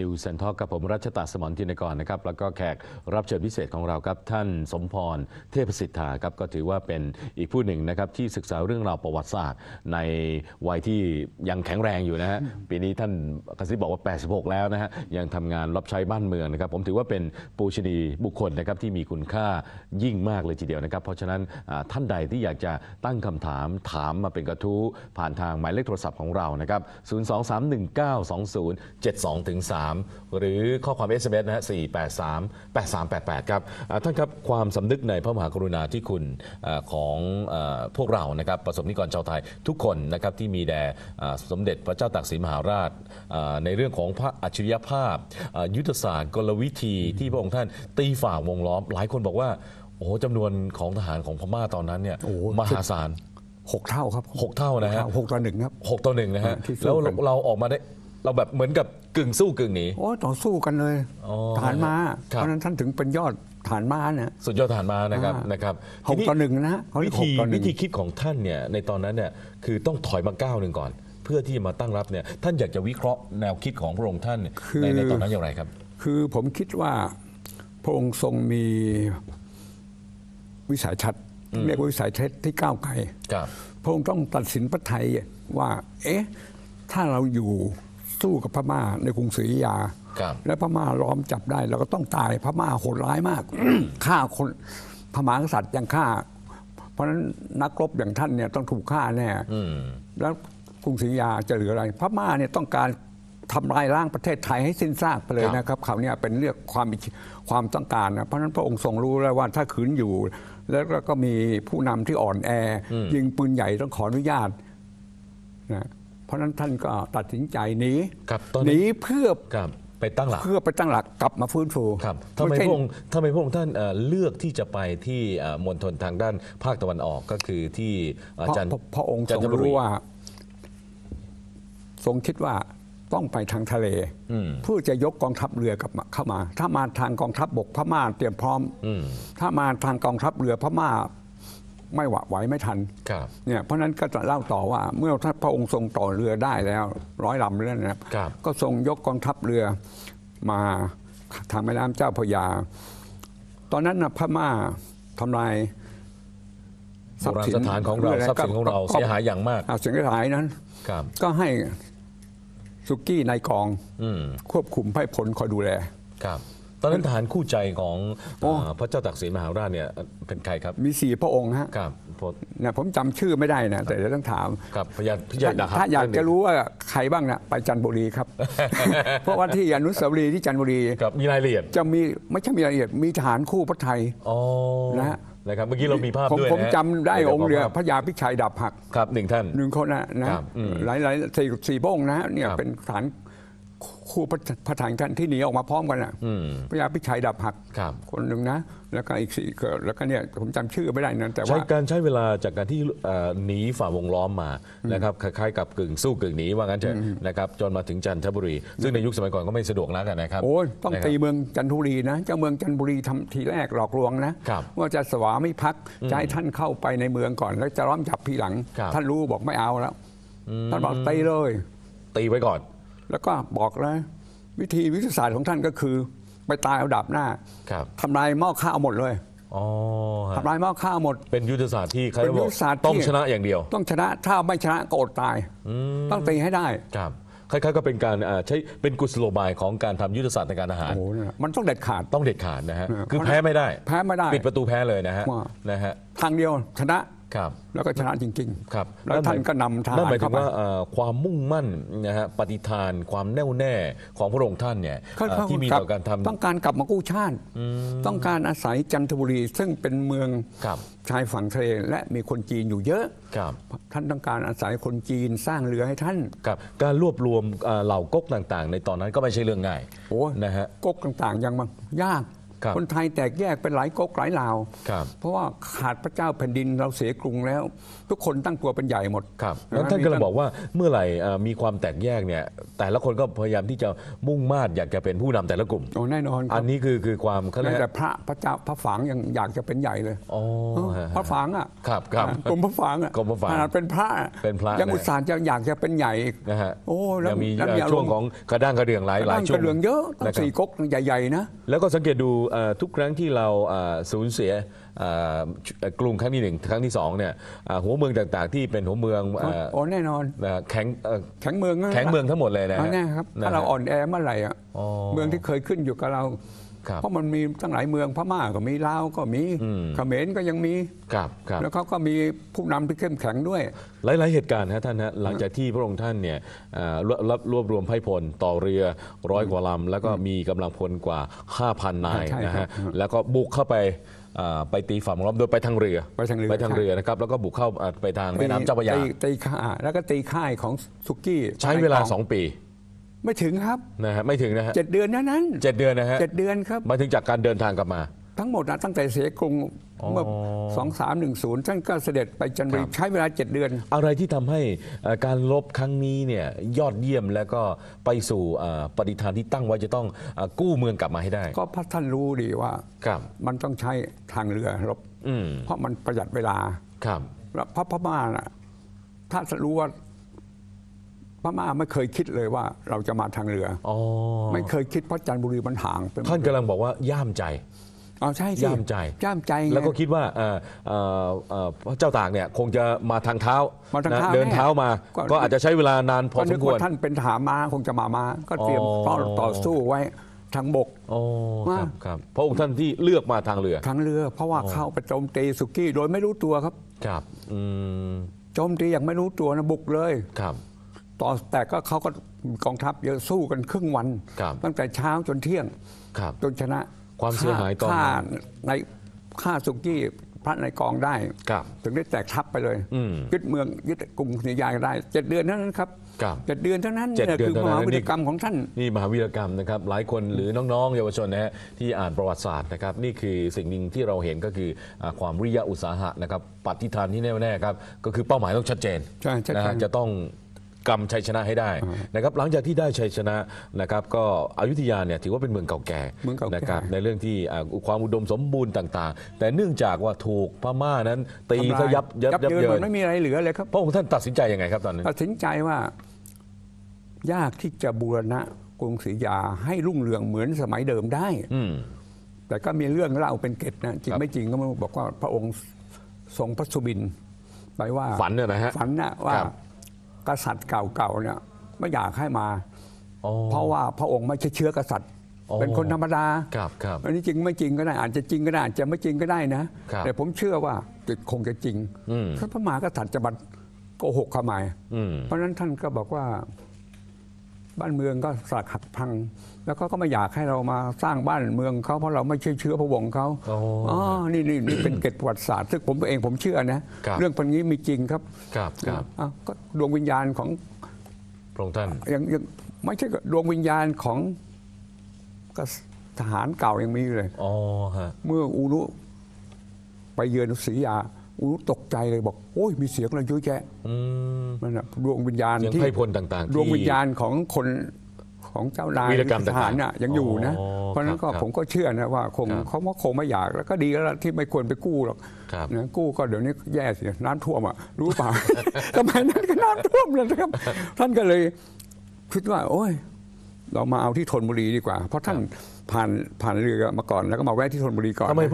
นิวเซนทอกับผมรัชตาสมรทินกรนะครับแล้วก็แขกรับเชิญพิเศษของเราครับ ท่านสมพรเทพสิทธาครับก็ถือว่าเป็นอีกผู้หนึ่งนะครับที่ศึกษาเรื่องราวประวัติศาสตร์ ในวัยที่ยังแข็งแรงอยู่นะฮะปีนี้ท่านกระซิบบอกว่า 86 แล้วนะฮะยังทำงานรับใช้บ้านเมืองนะครับ ผมถือว่าเป็นปูชนีบุคคลนะครับที่มีคุณค่ายิ่งมากเลยทีเดียวนะครับ เพราะฉะนั้นท่านใดที่อยากจะตั้งคำถามถามมาเป็นกระทู้ผ่านทางหมายเลขโทรศัพท์ของเรานะครับ 023192072ถึง3หรือข้อความ SMS นะฮะ483 8388 ครับอ่าท่านครับความสำนึกในพระมหากรุณาธิคุณอ่าของอ่าพวกเรานะครับประสบนิกรชาวไทยทุกคนนะครับที่มีแด่อ่าสมเด็จพระเจ้าตากสินมหาราชอ่าในเรื่องของพระอัจฉริยภาพอ่ายุทธศาสตร์กลวิธีที่พระองค์ท่านตีฝ่าวงล้อม หลายคนบอกว่าโอ้โหจำนวนของทหารของพม่าตอนนั้นเนี่ยโอ้โหมหาศาลหกเท่าครับหกเท่านะฮะหกต่อหนึ่งครับหกต่อหนึ่งนะฮะที่สู้แล้วกันเราออกมาได้ เราแบบเหมือนกับกึ่งสู้กึ่งหนี โอ้ต่อสู้กันเลยอ๋อฐานม้าครับเพราะฉะนั้นท่านถึงเป็นยอดฐานม้าเนี่ยสุดยอดทหารมานะครับอ่านนะครับหกต่อหนึ่งนะฮะเขาเรีวิยกหธีกต่อหนึ่วิงธีคิดของท่านเนี่ยในตอนนั้นเนี่ยคือต้องถอยมาก้าวหนึ่งก่อน เพื่อที่จะมาตั้งรับเนี่ยท่านอยากจะวิเคราะห์แนวคิดของพระองค์ท่านเนี่ยคือในในตอนนั้นอย่างไรครับ คือผมคิดว่าพระองค์ทรงมีวิสัยทัศน์เรียกว่าวิสัยทัศน์ที่ก้าวไกล ครับ พระองค์ต้องตัดสินพระไทยว่า เอ๊ะ ถ้าเราอยู่ สู้กับพม่าในกรุงศรีอยุธยา ครับ และพม่าล้อมจับได้เราก็ต้องตายพม่าโหดร้ายมาก ฆ่าคนพม่ากษัตริย์ยังฆ่า เพราะฉะนั้นนักรบอย่างท่านเนี่ยต้องถูกฆ่าแน่อืม แล้วกรุงศรีอยุธยาจะเหลืออะไร พม่าเนี่ยต้องการทำลายร่างประเทศไทยให้สิ้นซากไปเลยครับ นะครับเขาวเนี่ยเป็นเรื่องความความต้องการนะเพราะฉะนั้นพระองค์ทรงรู้แล้วว่าถ้าขืนอยู่ แล้วก็มีผู้นำที่อ่อนแออยิงปืนใหญ่ต้องขออนุญาตนะ เพราะฉะนั้นท่านก็ตัดสินใจหนีครับตอนหนี้ นีเพื่อครับไปตั้งหลัก เพื่อไปตั้งหลักกลับมาฟื้นฟูครับทำไมใช่ พระองค์ทำไมพระองค์ท่านเอ่อเลือกที่จะไปที่เอ่อมณฑลทางด้านภาคตะวันออกก็คือที่เอ่อเพราะจันเพราะพระองค์จัทนรงทบุรีรู้ว่า ทรงคิดว่าต้องไปทางทะเลอืมเพื่อจะยกกองทัพเรือกลับมาเข้ามา ถ้ามาทางกองทัพบกพม่าเตรียมพร้อมอืมถ้ามาทางกองทัพเรือพม่า ไม่หวะไหวไม่ทันครับเนี่ยเพราะฉะนั้นก็จะเล่าต่อว่าเมื่อท่านพระองค์ทรงต่อเรือได้แล้วร้อยลำแล้วนะครับครับ ก็ทรงยกกองทัพเรือมาทางแม่น้ำเจ้าพระยา ตอนนั้นนะพม่าทำลายโบราณสถานของเราทรัพย์สินของเราเสียหายอย่างมากอ่เสียหายนั้นครับก็ให้สุกี้นายกองอืมควบคุมให้ผลคอยดูแลครับ ตอนนั้นทหารคู่ใจของโอ้เอ่อพระเจ้าตากสินมหาราชเนี่ยเป็นใครครับมีสี่พระองค์ฮะครับพลเนี่ยผมจำชื่อไม่ได้นะแต่เดี๋ยวต้องถาม ครับพยานพิจารณาถ้าอยากจะรู้ว่าใครบ้างนะไปจันทบุรีครับ เพราะว่าที่อนุสาวรีย์ที่จันทบุรีครับมีรายละเอียดจะมีไม่ใช่มีรายละเอียดมีทหารคู่พระไทย อ๋อนะฮะ นะครับเมื่อกี้เรามีภาพผมด้วยผมนะฮะจำได้ดี๋ยวองค์เรือขภาพพระยาพิชัยดับหัก ครับหนึ่งท่าน หนึ่งคนนะนะครับอืมหลายหลายสี่สี่พระองค์นะเนี่ยครับ เป็นฐาน คู่พระพระฐานกันที่หนีออกมาพร้อมกันนะอืมพระยาพิชัยดับหักครับคนหนึ่งนะ แล้วก็อีกสี่ก็แล้วก็เนี่ยผมจำชื่อไม่ได้นะแต่ใช้ว่าการใช้เวลาจากการที่เอ่อหนีฝ่าวงล้อมมานะครับคล้ายๆกับกึ่งสู้กึ่งหนีว่างั้นเถอะนะครับจนมาถึงจันทบุรี ซึ่งในยุคสมัยก่อนก็ไม่สะดวกนักอะนะครับโอ้ยต้องนะครับตีเมืองจันทบุรีนะเจ้าเมืองจันทบุรีทำทีแรกหลอกลวงนะครับว่าจะสวามิภักดิ์จะให้ท่านเข้าไปในเมืองก่อน แล้วจะล้อมจับทีหลังครับท่านรู้บอกไม่เอาแล้วท่านบอกตีเลย ตีไว้ก่อน แล้วก็บอกเลยวิธีวิทยาศาสตร์ของท่านก็คือ ไปตายเอาดาบหน้าครับทำลายหม้อข้าวหมดเลยอ๋อฮะทำลายหม้อข้าวหมด เป็นยุทธศาสตร์ที่เขาเป็นบยุอทกธศาสตร์ต้องที่ชนะอย่างเดียว ต้องชนะถ้าไม่ชนะก็อดตายต้องตีให้ได้ครับคล้ายๆก็เป็นการอ่าใช้เป็นกุศโลบายของการทำยุทธศาสตร์ในการทหารโอ้โหเนี่ยมันต้องเด็ดขาดต้องเด็ดขาดนะฮะเออคือแพ้ไม่ได้ แพ้ไม่ได้ ปิดประตูแพ้เลยนะฮะว่านะฮะทางเดียวชนะ ครับแล้วก็ชนะจริงครับแล้วท่านก็นำทหารนั่นหมายถึเข้างไปว่าเอ่อความมุ่งมั่นนะฮะปฏิฐานความแน่วแน่ของพระองค์ท่านเนี่ยเขาเอ่อเขาที่มีครับต่อการทำต้องการกลับมากู้ชาติ ต้องการอาศัยจันทบุรีซึ่งเป็นเมืองครับชายฝั่งทะเลและมีคนจีนอยู่เยอะครับท่านต้องการอาศัยคนจีนสร้างเรือให้ท่านครับการรวบรวมเอ่อเหล่าก๊กต่างๆ ในตอนนั้นก็ไม่ใช่เรื่องง่ายโอ้ยนะฮะก๊กต่างๆยังมันยาก ครับคนไทยแตกแยกเป็นหลายก๊กหลายลาวครับเพราะว่าขาดพระเจ้าแผ่นดินเราเสียกรุงแล้ว ทุกคนตั้งตัวเป็นใหญ่หมดครับแล้วท่านก็เลยบอกว่าเมื่อไหร่เอ่อมีความแตกแยกเนี่ยแต่ละคนก็พยายามที่จะมุ่งมาดอยากจะเป็นผู้นำแต่ละกลุ่มโอ้แน่นอนคอัรับนนี้คือคือความเขาเรียแม้กแต่พระพระเจ้าพระฝางยังอยากจะเป็นใหญ่เลยอ๋อฮะพระฝางอะครับครับกรมพระฝางอะกรมพระฝางขนาดเป็นพระเป็นพระยังนะอุตส่าห์จะอยากจะเป็นใหญ่อีกนะฮะโอ้แล้วยังมีแล้วมีเอ่อช่วงอารมณ์ของกระด้างกระเดื่องหลายหลายตั้งช่กวงระเหลืองเยอะตั้งนะครับสี่ก๊กใหญ่ๆนะแล้วก็สังเกตดูเอ่อทุกครั้งที่เราเอ่อสูญเสียเอ่อชุเอ่อกรุงครั้งที่หนึ่งครั้งที่สองเนี่ยเอ่อหัวเมืองต่างๆ ที่เป็นหัวเมืองเอ่อโอ้แน่นอนนะแข็งเอ่อแข็งเมืองนะแข็งเมืองทั้งหมดเลยนะเอาฮะแน่ครับนะถ้าฮะเราอ่อนแอเมื่อไหร่อะอ๋อเมืองที่เคยขึ้นอยู่กับเราครับ เพราะมันมีตั้งหลายเมืองพม่าก็มีลาวก็มีอืมเขมรก็ยังมีครับครับแล้วเขาก็มีผู้นำที่เข้มแข็งด้วย หลาย ๆ เหตุการณ์นะท่านฮะหลังจากที่พระองค์ท่านเนี่ยเอ่อรวบรวบรวมไพร่พลต่อเรือร้อยกว่าลำแล้วก็มีกำลังพลกว่า 5,000 นายใช่นะครัฮะบแล้วก็บุกเข้าไปเอ่อไปตีฝั่งล้อมโดยไปทางเรือไปทางเรือไปทางใช่เรือนะครับแล้วก็บุกเข้าเอ่อไปทางแม่น้ำเจ้าพระยาตีตีค่าแล้วก็ตีค่ายของสุกี้ใช้เวลาในกอง2ปี ไม่ถึงครับนะฮะไม่ถึงนะฮะเจ็ดเดือนนั้นนั้นเจ็ดเดือนนะฮะเจ็ดเดือนครับมาถึงจากการเดินทางกลับมา ทั้งหมดนะตั้งแต่เสียกรุงอ๋อเมื่อสองสามหนึ่งศูนย์ท่านก็เสด็จไปจันทบุรีครับใช้เวลาเจ็ดเดือน อะไรที่ทำให้เอ่อการลบครั้งนี้เนี่ยยอดเยี่ยมแล้วก็ไปสู่เอ่อปฏิฐานที่ตั้งไว้จะต้องเอ่อกู้เมืองกลับมาให้ได้ ก็พระท่านรู้ดีว่าครับมันต้องใช้ทางเรือรบอืมเพราะมันประหยัดเวลาครับแล้วพระพม่าน่ะถ้ารู้ว่าพ ม่าไม่เคยคิดเลยว่าเราจะมาทางเรือ อ๋อไม่เคยคิดเพราะจันทบุรีมันห่างไปท่านกำลังบอกว่าย่ามใจอ๋อใช่สิย่ามใจ ย่ามใจไง แล้วก็คิดว่าเอ่อเอ่อเอ่อพระเจ้าตากเนี่ยคงจะมาทางเท้ามาทางนะเท้าเดินแน่เท้ามาก็ก็อาจจะใช้เวลานานพอก็สนึมกควร ว่าท่านเป็นทหารม้าคงจะมามาก็เตรียมอ๋อ ต่อต่อสู้ไว้ทางบก โอ้คว่า รับครับพระองค์ท่านที่เลือกมาทางเรือ ทางเรือ เพราะว่าเข้าไปโจมตีสุกี้โดยไม่รู้ตัวครับ ครับ อืม โจมตีอย่างไม่รู้ตัวนะบุกเลย ครับ ต่อแต่ก็เขาก็กองทัพเยอะสู้กันครึ่งวัน ครับตั้งแต่เช้าจนเที่ยงครับจนชนะความเสียหายตอนฆ่านั้นในฆ่าสุกี้พระในกองได้ ครับ ถึงได้แตกทัพไปเลยอืมยึดเมืองยึดกรุงศรีอยุธยาได้เจ็ดเดือนเท่านั้นครับครับเจ็ดเดือนเท่านั้นเจ็ดเนี่ยเดือนคือมเท่านั้น หาวิทยกรรมของท่าน นี่มหาวีรกรรมนะครับ หลายคนหรือน้องๆ เยาวชนนะฮะที่อ่านประวัติศาสตร์นะครับ นี่คือสิ่งหนึ่งที่เราเห็นก็คืออ่าความวิริยะอุตสาหะนะครับปฏิฐานที่แน่วแน่ครับ ก็คือเป้าหมายต้องชัดเจนใช่ชัดเจน นะฮะจะต้อง กำชัยชนะให้ได้นะครับหลังจากที่ได้ชัยชนะนะครับก็อยุธยาเนี่ยถือว่าเป็นเมืองเก่าแก่เมืองเก่าแก่ นะครับในเรื่องที่อ่าความอุดมสมบูรณ์ต่าง ๆ แต่เนื่องจากว่าถูกพม่านั้น ตีทำลาซะยับยับยับเยินเยิหมดนไม่มีอะไรเหลือเลยครับ พระองค์ท่านตัดสินใจยังไงครับตอนนั้น ตัดสินใจว่ายากที่จะบูรณะกรุงศรีอยุธยาให้รุ่งเรืองเหมือนสมัยเดิมได้ อืม แต่ก็มีเรื่องเล่าเป็นเกร็ดนะจริงครับไม่จริงก็ไม่รู้บอกว่าพระองค์ทรงพระสุบินไปว่าฝันเนี่ยนะฮะฝันน่ะว่าครับ กษัตริย์เก่าๆเนี่ยไม่อยากให้มา อ๋อ เพราะว่าพระองค์ไม่ใช่เชื้อกษัตริย์ อ๋อเป็นคนธรรมดาครับครับอันนี้จริงไม่จริงก็ได้อาจจะจริงก็ได้อาจจะไม่จริงก็ได้นะ ครับแต่ผมเชื่อว่าจะคงจะจริงอืม ถ้าพระมหากษัตริย์จะบันโกหกเขาไหมอืม เพราะฉะนั้นท่านก็บอกว่า บ้านเมืองก็สลักหักพัง แล้วก็ก็ไม่อยากให้เรามาสร้างบ้านเมืองเขาเพราะเราไม่ใช่เชื้อพระวงศ์เขาอ๋ออ๋อนี่นี่นี่เป็นเกร็ดประวัติศาสตร์ซึ่งผมเองผมเชื่อนะครับเรื่องพันนี้มีจริงครับครับครับอ้าวก็ดวงวิญญาณของพระองค์ท่านยังยังไม่ใช่ดวงวิญญาณของก็ทหารเก่ายังมีอยู่เลยอ๋อฮะเมื่ออูรุไปเยือนศรีอยา อูรุตกใจเลยบอกโอ้ยมีเสียงอะไรเยอะแยะอืมนั่นน่ะดวงวิญญาณเสียงที่ไพร่พลต่างๆที่ ดวงวิญญาณของคนของเจ้านายวีรกรรมทหารน่ะต่างๆยังอยู่นะ อ๋อเพราะฉะนั้นก็ครับผมก็เชื่อนะว่าคงครับเขาก็คงไม่อยากแล้วก็ดีแล้วล่ะที่ไม่ควรไปกู้หรอกครับ นะกู้ก็เดี๋ยวนี้แย่สิน้ำท่วมอะรู้เปล่า สมัยนั้นก็น้ำท่วมเลยนะครับ ท่านก็เลยคิดว่า โอ้ย เรามาเอาที่ธนบุรีดีกว่า เพราะท่านผ่านผ่านเรือมาก่อนแล้วก็มาแวะที่ธนบุรีก่อน ทำไมนะ